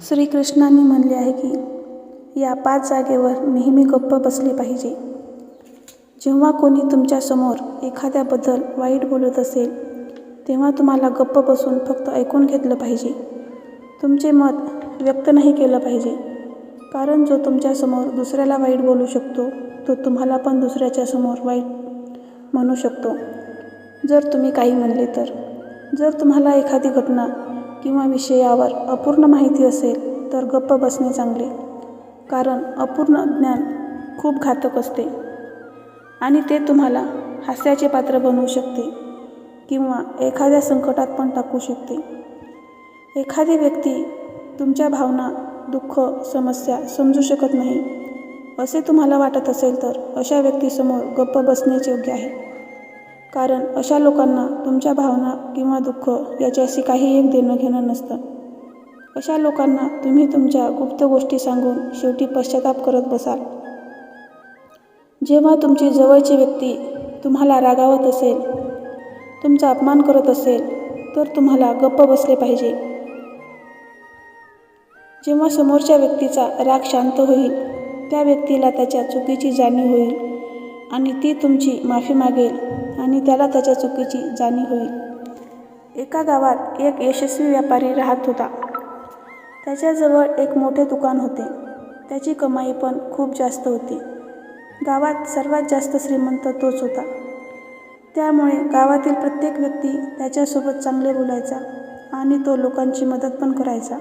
श्रीकृष्णांनी म्हणले आहे की या पाच जागेवर नेहमी गप्प बसले पाहिजे. जेव्हा कोणी तुमच्यासमोर एखाद्याबद्दल वाईट बोलत असेल तेव्हा तुम्हाला गप्प बसून फक्त ऐकून घेतलं पाहिजे. तुमचे मत व्यक्त नाही केलं पाहिजे. कारण जो तुमच्यासमोर दुसऱ्याला वाईट बोलू शकतो तो तुम्हाला पण दुसऱ्याच्यासमोर वाईट म्हणू शकतो. जर तुम्ही काही म्हणले तर जर तुम्हाला एखादी घटना किंवा विषयावर अपूर्ण माहिती असेल तर गप्प बसणे चांगले. कारण अपूर्ण ज्ञान खूप घातक असते. आणि ते तुम्हाला हास्याचे पात्र बनवू शकते किंवा एखाद्या संकटात पण टाकू शकते. एखादी व्यक्ती तुमच्या भावना दुःख समस्या समजू शकत नाही. असे तुम्हाला वाटत असेल तर अशा व्यक्तीसमोर गप्प बसणेच योग्य आहे. कारण अशा लोकांना तुमच्या भावना किंवा दुःख याच्याशी काही एक देणं घेणं नसतं. अशा लोकांना तुम्ही तुमच्या गुप्त गोष्टी सांगून शेवटी पश्चाताप करत बसाल. जेव्हा तुमची जवळची व्यक्ती तुम्हाला रागावत असेल तुमचा अपमान करत असेल तर तुम्हाला गप्प बसले पाहिजे. जेव्हा समोरच्या व्यक्तीचा राग शांत होईल त्या व्यक्तीला त्याच्या चुकीची जाणीव होईल आणि ती तुमची माफी मागेल. आणि त्याला त्याच्या चुकीची जाणीव होईल. एका गावात एक यशस्वी व्यापारी राहत होता. त्याच्याजवळ एक मोठे दुकान होते. त्याची कमाई पण खूप जास्त होती. गावात सर्वात जास्त श्रीमंत तोच होता. त्यामुळे गावातील प्रत्येक व्यक्ती त्याच्यासोबत चांगले बोलायचा आणि तो लोकांची मदत पण करायचा.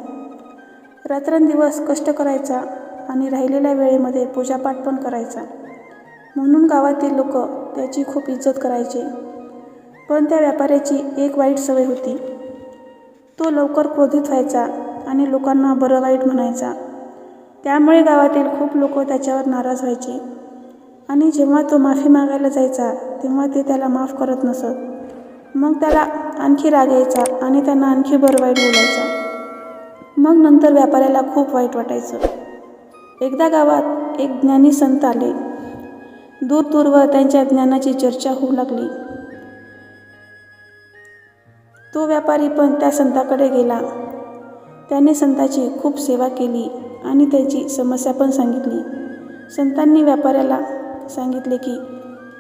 रात्रंदिवस कष्ट करायचा आणि राहिलेल्या वेळेमध्ये पूजापाठ पण करायचा. म्हणून गावातील लोक त्याची खूप इज्जत करायचे. पण त्या व्यापाऱ्याची एक वाईट सवय होती. तो लवकर क्रोधित व्हायचा आणि लोकांना बरं वाईट म्हणायचा. त्यामुळे गावातील खूप लोक त्याच्यावर नाराज व्हायचे. आणि जेव्हा तो माफी मागायला जायचा तेव्हा ते त्याला माफ करत नसत. मग त्याला आणखी राग यायचा आणि त्यांना आणखी बरं वाईट बोलायचा. मग नंतर व्यापाऱ्याला खूप वाईट वाटायचं. एकदा गावात एक ज्ञानी संत आले. दूर दूरवर त्यांच्या ज्ञानाची चर्चा होऊ लागली. तो व्यापारी पण त्या संताकडे गेला. त्याने संताची खूप सेवा केली आणि त्याची समस्या पण सांगितली. संतांनी व्यापाऱ्याला सांगितले की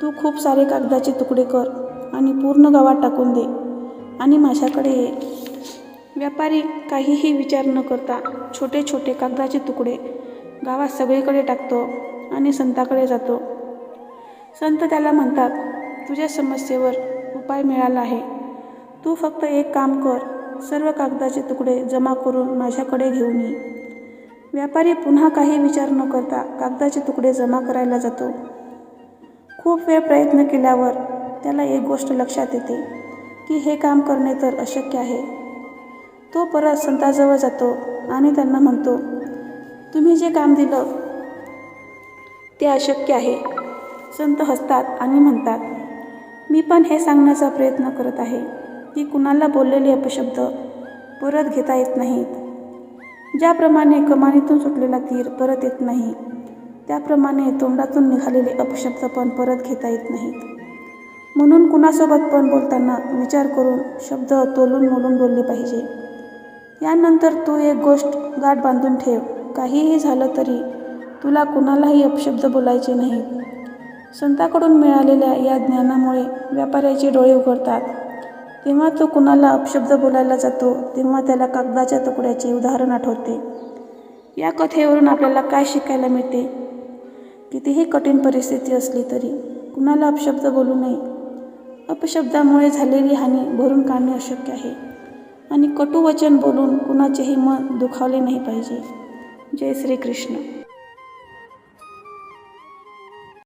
तू खूप सारे कागदाचे तुकडे कर आणि पूर्ण गावात टाकून दे आणि माझ्याकडे ये. व्यापारी काहीही विचार न करता छोटे छोटे कागदाचे तुकडे गावात सगळीकडे टाकतो आणि संताकडे जातो. संत त्याला म्हणतात तुझ्या समस्येवर उपाय मिळाला आहे. तू फक्त एक काम कर सर्व कागदाचे तुकडे जमा करून माझ्याकडे घेऊन ये. व्यापारी पुन्हा काही विचार न करता कागदाचे तुकडे जमा करायला जातो. खूप वेळ प्रयत्न केल्यावर त्याला एक गोष्ट लक्षात येते की हे काम करणे तर अशक्य आहे. तो परत संताजवळ जातो आणि त्यांना म्हणतो तुम्ही जे काम दिलं ते अशक्य आहे. संत हसतात आणि म्हणतात मी पण हे सांगण्याचा प्रयत्न करत आहे की कुणाला बोललेले अपशब्द परत घेता येत नाहीत. ज्याप्रमाणे कमानीतून सुटलेला तीर परत येत नाही त्याप्रमाणे तोंडातून निघालेले अपशब्द पण परत घेता येत नाहीत. म्हणून कुणासोबत पण बोलताना विचार करून शब्द तोलून मोलून बोलले पाहिजे. यानंतर तू एक गोष्ट गाठ बांधून ठेव. काहीही झालं तरी तुला कुणालाही अपशब्द बोलायचे नाहीत. संताकडून मिळालेल्या या ज्ञानामुळे व्यापाऱ्याचे डोळे उघडतात. तेव्हा तो कुणाला अपशब्द बोलायला जातो तेव्हा त्याला कागदाच्या तुकड्याचे उदाहरण आठवते. या कथेवरून आपल्याला काय शिकायला मिळते? कितीही कठीण परिस्थिती असली तरी कुणाला अपशब्द बोलू नये. अपशब्दामुळे झालेली हानी भरून काढणे अशक्य आहे. आणि कटुवचन बोलून कुणाचेही मन दुखावले नाही पाहिजे. जय श्रीकृष्ण.